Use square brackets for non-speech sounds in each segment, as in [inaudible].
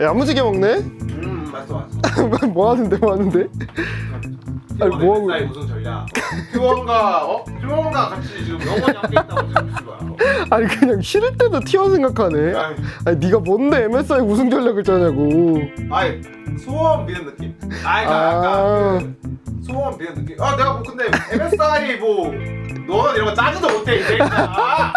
야무지게 먹네? 음 맛있어 맛있어 [laughs] 뭐 하는데 뭐 하는데? 아니, 뭐 하고 의 우승 전략? 휴원과 어? 휴원과 같이 지금 영원히 함께 있다고 지금 거야. 아니 그냥 싫을 때도 티원 생각하네. 아니, 아니 네가 뭔데 MSI 우승 전략을 짜냐고. 아니 소원 비는 느낌. 아니 그 아. 약간 그 소원 비는 느낌. 아 내가 뭐 근데 MSI 뭐 너는 이런 거 짜지도 못해 이제 진짜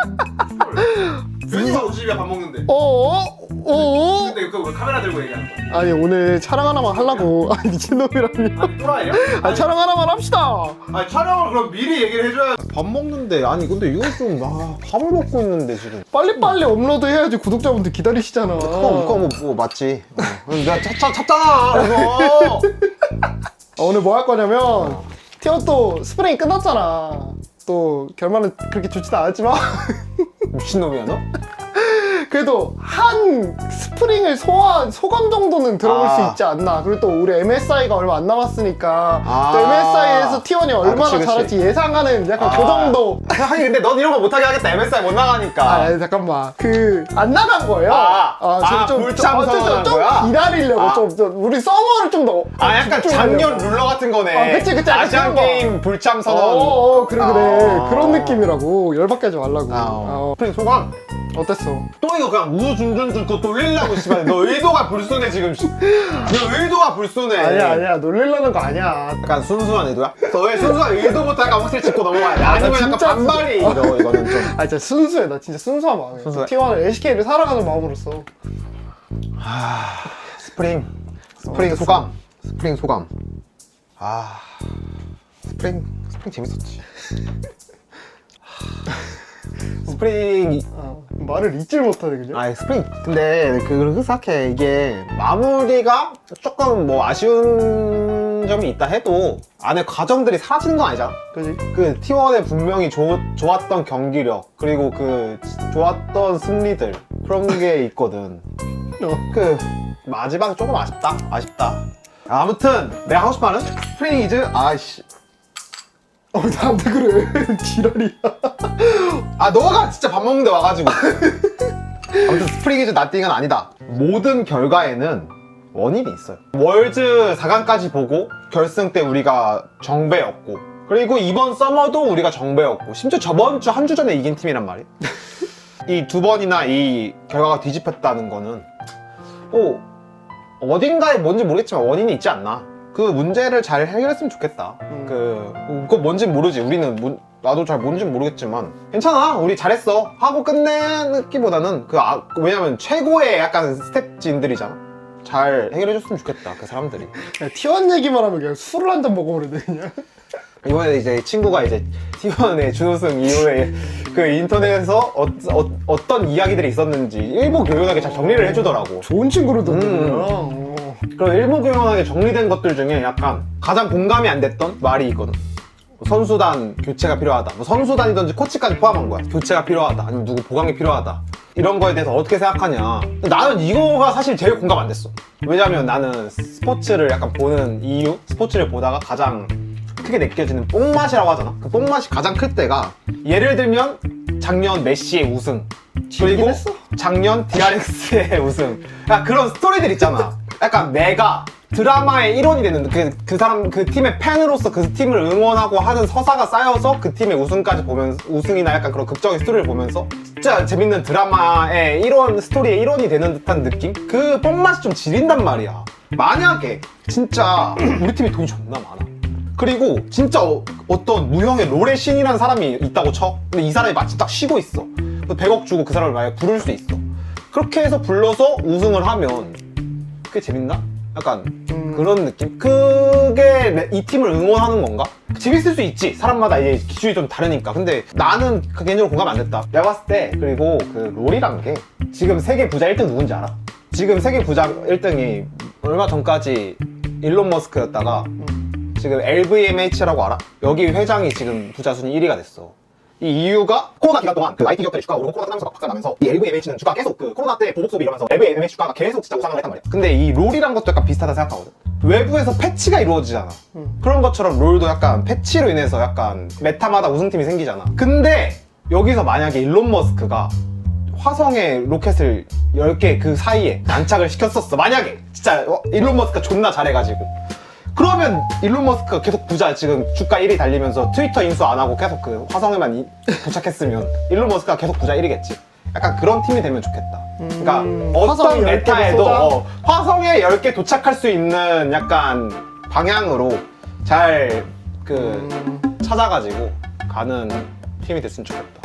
괜히 50이야 밥 먹는데. 어어? 어어? 근데 그왜 카메라 들고 얘기하는 거야? 아니 오늘 촬영 하나만 하려고. 아 미친놈이라며 아니 또라이야? 아 촬영 하나만 합시다. 아니 촬영을 그럼 미리 얘기를 해줘야 밥 먹는데 아니 근데 이거 좀 아, 밥을 먹고 있는데 지금. 빨리빨리 업로드 해야지 구독자분들 기다리시잖아. 그거 그거 뭐, 뭐 맞지? 어. 내가 찹, 찹, 찹잖아 그래서 어, 오늘 뭐 할 거냐면 티어 또 스프링이 끝났잖아. 또 결말은 그렇게 좋지도 않았지만. 미친놈이야 너? 그래도 한 스프링을 소화한 소감 정도는 들어볼 아. 수 있지 않나 그리고 또 우리 MSI가 얼마 안 남았으니까 아. 또 MSI에서 T1이 얼마나 그치, 그치. 잘할지 예상하는 약간 그 아. 정도 아니 근데 넌 이런 거 못하게 하겠다 MSI 못 나가니까 아, 잠깐만. 그, 안 나간 거예요. 아, 아, 좀, 불참 좀, 좀, 좀 거야? 기다리려고, 아. 좀, 좀, 우리 서버를 좀 더. 아 약간 집중하려고. 작년 룰러 같은 거네 아, 그치, 그치, 아시안. 게임 불참 어, 선언 어, 그래, 그래. 아. 그런 느낌이라고. 열받게 하지 말라고. 아, 어. 어. 스프링 소감 어땠어? 또 이거 그냥 우준준준 그거 돌리려고 씨발 너 의도가 불순해 지금 씨. 너 의도가 불순해 아니야, 아니야. 놀리려는 거 아니야. 약간 순수한 의도야? 너의 순수한 의도부터 약간 확실히 짚고 넘어가야 돼 아니면 약간 진짜 반발이 이거 이거는 좀 아, 진짜 순수해. 나 진짜 순수한 마음이야. 순수해? T1을 LCK를 살아가는 마음으로서. 스프링 스프링 소감 스프링 소감 아 스프링 스프링 재밌었지 [laughs] 스프링 어, 말을 잊질 못하네, 그냥. 아 스프링 근데 그 생각해 이게 마무리가 조금 뭐 아쉬운 점이 있다 해도 안에 과정들이 사라지는 건 아니잖아 그지? 그 T1에 분명히 좋, 좋았던 경기력 그리고 그 좋았던 승리들 그런 게 [laughs] 있거든 어. 그 마지막 조금 아쉽다 아쉽다 아무튼 내가 하고 싶은 말은 스프링 이즈 아씨 어, 나한테 그래. [laughs] 지랄이야. 아 너가 진짜 밥 먹는데 와가지고. [laughs] 아무튼 스프링 이즈 나띵은 아니다. 모든 결과에는 원인이 있어요. 월즈 4강까지 보고 결승 때 우리가 정배였고 그리고 이번 서머도 우리가 정배였고 심지어 저번 주 한 주 전에 이긴 팀이란 말이야 [laughs] 이 두 번이나 이 결과가 뒤집혔다는 거는 뭐 어딘가에 뭔지 모르겠지만 원인이 있지 않나 그 문제를 잘 해결했으면 좋겠다 음. 그 그거 뭔지 모르지 우리는 문- 나도 잘 뭔지 모르겠지만 괜찮아 우리 잘했어 하고 끝내기보다는 그 아, 왜냐면 최고의 약간 스텝진들이잖아 잘 해결해줬으면 좋겠다 그 사람들이 야, T1 얘기만 하면 그냥 술을 한 잔 먹어버리네, 그냥. 이번에 이제 친구가 이제 T1의 준우승 이후에 그 인터넷에서 어, 떤 이야기들이 있었는지 일목요연하게 잘 정리를 해주더라고 좋은. 그냥. 어. 그런 일목요연하게 정리된 것들 중에 약간 가장 공감이 안 됐던 말이 있거든. 뭐 선수단 교체가 필요하다. 뭐 선수단이든지 코치까지 포함한 거야. 교체가 필요하다. 아니면 누구 보강이 필요하다. 이런 거에 대해서 어떻게 생각하냐. 나는 이거가 사실 제일 공감 안 됐어. 왜냐면 나는 스포츠를 약간 보는 이유, 스포츠를 보다가 가장 크게 느껴지는 뽕맛이라고 하잖아. 그 뽕맛이 가장 클 때가 예를 들면 작년 메시의 우승. 그리고? 작년 DRX의 [laughs] 우승. 약간 그런 스토리들 있잖아. 약간 내가 드라마의 일원이 되는 그, 그 사람 그 팀의 팬으로서 그 팀을 응원하고 하는 서사가 쌓여서 그 팀의 우승까지 보면서 우승이나 약간 그런 극적인 스토리를 보면서 진짜 재밌는 드라마의 일원 스토리의 일원이 되는 듯한 느낌? 그 뽕맛이 좀 지린단 말이야. 만약에 진짜 [clears throat] 우리 팀이 돈이 존나 많아. 그리고 진짜 어, 떤 무형의 롤의 신이라는 사람이 있다고 쳐. 근데 이 사람이 마침 딱 쉬고 있어. 100억 주고 그 사람을 만약에 부를 수 있어. 그렇게 해서 불러서 우승을 하면 그게 재밌나? 약간 음. 그런 느낌? 그게 내- 이 팀을 응원하는 건가? 재밌을 수 있지 사람마다 이제 기준이 좀 다르니까 근데 나는 그 개인적으로 공감 안 됐다 내가 봤을 때 그리고 그 롤이란 게 지금 세계 부자 1등 누군지 알아? 지금 세계 부자 1등이 얼마 전까지 일론 머스크였다가 지금 LVMH라고 알아? 여기 회장이 지금 부자 순위 1위가 됐어 이 이유가 코로나 기간 동안 그 IT 기업들의 주가가 오르고 코로나 끝나면서 박살 나면서 이 LVMH는 주가 계속 그 코로나 때 보복 소비 이러면서 LVMH 주가가 계속 진짜 우상을 했단 말이야. 근데 이 롤이란 것도 약간 비슷하다 생각하거든. 외부에서 패치가 이루어지잖아. 그런 것처럼 롤도 약간 패치로 인해서 약간 메타마다 우승팀이 생기잖아. 근데 여기서 만약에 일론 머스크가 화성에 로켓을 10개 그 사이에 안착을 시켰었어. 만약에 진짜 어, 일론 머스크가 존나 잘해가지고. 그러면 일론 머스크가 계속 부자 지금 주가 1위 달리면서 트위터 인수 안 하고 계속 그 화성에만 이- 도착했으면 일론 머스크가 계속 부자 1위겠지. 약간 그런 팀이 되면 좋겠다. 그러니까 음, 어떤 화성에 10개 메타에도? 어, 화성에 10개 도착할 수 있는 약간 방향으로 잘그 음. 찾아가지고 가는 팀이 됐으면 좋겠다.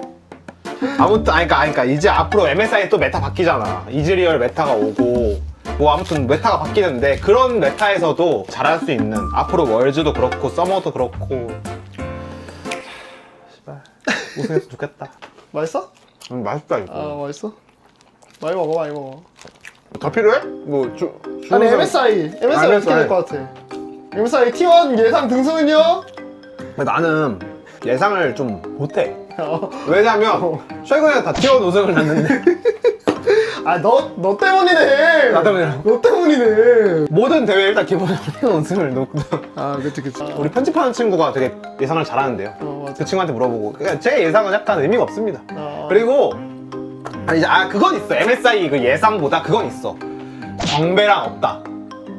아무튼 아니 그러니까, 아니, 그러니까 이제 앞으로 MSI 또 메타 바뀌잖아. 이즈리얼 메타가 오고 뭐 아무튼 메타가 바뀌는데 그런 메타에서도 잘할 수 있는 앞으로 월즈도 그렇고 서머도 그렇고 씨발 우승했으면 좋겠다. 맛있어? 음, 맛있다 이거. 아 맛있어? 많이 먹어 많이 먹어 더 필요해? 뭐 주, 아니 주문서- MSI MSI 어떻게 될 것 같아? MSI T1 예상 등수는요? 나는 예상을 좀 못해. 어. 왜냐면 최근에 다 T1 우승을 났는데 [laughs] 아 너 너 때문이네 나 때문이라고? 너 때문이네 모든 대회 일단 기본적으로 T1 우승을 놓고 아 그치 그치 우리 편집하는 친구가 되게 예상을 잘하는데요. 어 맞아 그 친구한테 물어보고 그러니까 제 예상은 약간 의미가 없습니다. 어. 그리고 아 이제 아 그건 있어 MSI 그 예상보다 그건 있어 정배랑 없다.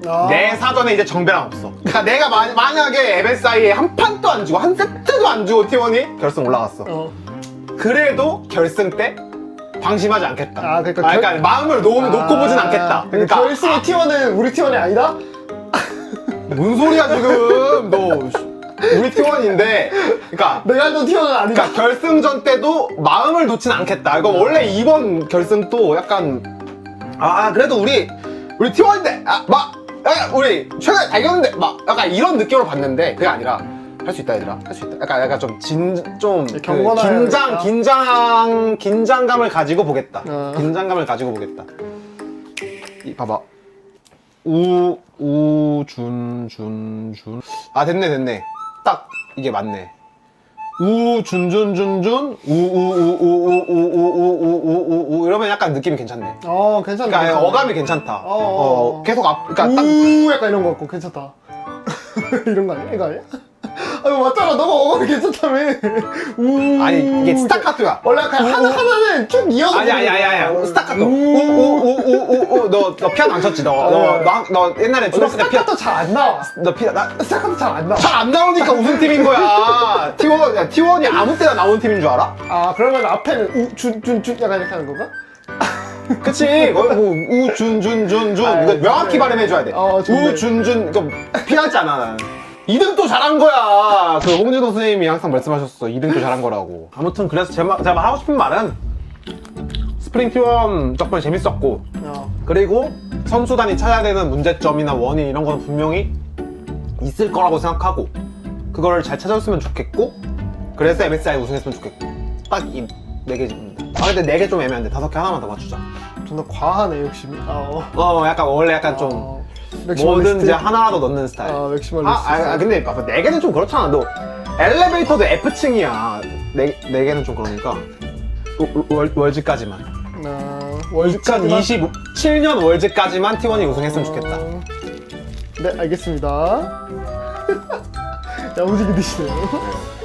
아. 내 사전에 이제 정배랑 없어. 그러니까 내가 마, 만약에 MSI에 한 판도 안 주고 한 세트도 안 주고 T1이 결승 올라갔어. 어. 그래도 결승 때 방심하지 않겠다. 아, 그러니까 아, 그러니까 결- 마음을 놓, 놓고 아, 보진 않겠다. 그러니까 그러니까 결승의 T1은 우리 T1이 아니다? [laughs] 뭔 소리야 지금 너 우리 T1인데 그러니까 내가 알던 T1은 아니다 그러니까 결승전 때도 마음을 놓진 않겠다. 이거 원래 이번 결승도 약간 아 그래도 우리 우리 T1인데 아막 우리 최근에 달겼는데 막 약간 이런 느낌으로 봤는데 그게 아니라 할 수 있다 얘들아 할 수 있다. 약간 약간 좀진좀 그 경건하게 긴장. 긴장 긴장감을 가지고 보겠다. 어. 긴장감을 가지고 보겠다. 이 봐봐. 우, 우, 준, 준, 준. 아, 됐네, 됐네. 딱, 이게 맞네. 우, 준, 준, 준, 준, 우, 우, 우, 우, 우, 우, 우, 우, 우, 우, 우, 이러면 약간 느낌이 괜찮네. 어 괜찮다 그러니까 괜찮다. 어감이 괜찮다. 어, 어. 어, 계속 앞, 그러니까 딱. 우 약간 이런 거 같고 괜찮다 이런 거 아니야? 이거 아니야? 아 이거 맞잖아 너가 어감이 괜찮다며 우 아니, 이게 스타카토야. 원래 그냥 하나, 하나는 쭉 이어서 아니, 아니, 아니, 아니, 어, 스타카토. 우. 우, 우, 우, 우, 우, 우, 너, 너 피아노 안 쳤지? 너, 너, 너, 너 옛날에 나 중학생 때 피아노, 스타카토 잘 안 나와 너 피아노, 나, 스타카토 잘 안 나와 잘안 나오니까 우승 팀인 거야. T1, 야, T1이 아무 때나 나오는 팀인 줄 알아? 아 그러면 앞에는 우 준 준 준 약간 이렇게 하는 건가? 그치. 거기 뭐, 우, 준, 준, 준, 준. 아, 이거 좋네. 명확히 발음해줘야 돼. 어, 좋네. 우, 준, 준. 이거 피하지 않아, 나는. 2등 또 잘한 거야. 그 홍진호 선생님이 항상 말씀하셨어. 2등 또 잘한 거라고. 아무튼 그래서 제가, 제가 하고 싶은 말은 스프링 T1 덕분에 재밌었고 어. 그리고 선수단이 찾아야 되는 문제점이나 원인 이런 거는 분명히 있을 거라고 생각하고 그거를 잘 찾았으면 좋겠고 그래서 MSI 우승했으면 좋겠고 딱 이 네 개입니다. 아 근데 네 개 좀 애매한데 다섯 개 하나만 더 맞추자. 존나 과하네 욕심이 아, 어. 어 약간 원래 약간 좀 어. 뭐든지 하나라도 넣는 스타일. 아 맥시멀리스트 아, 아, 아, 근데 봐봐 네 개는 좀 그렇잖아. 너 엘리베이터도 F층이야. 네, 네 개는 좀 그러니까 월, 월, 월즈까지만. 아, 월드까지만 2027년 월즈까지만 T1이 우승했으면 좋겠다. 어, 네 알겠습니다 [laughs] 야무지게 드시네요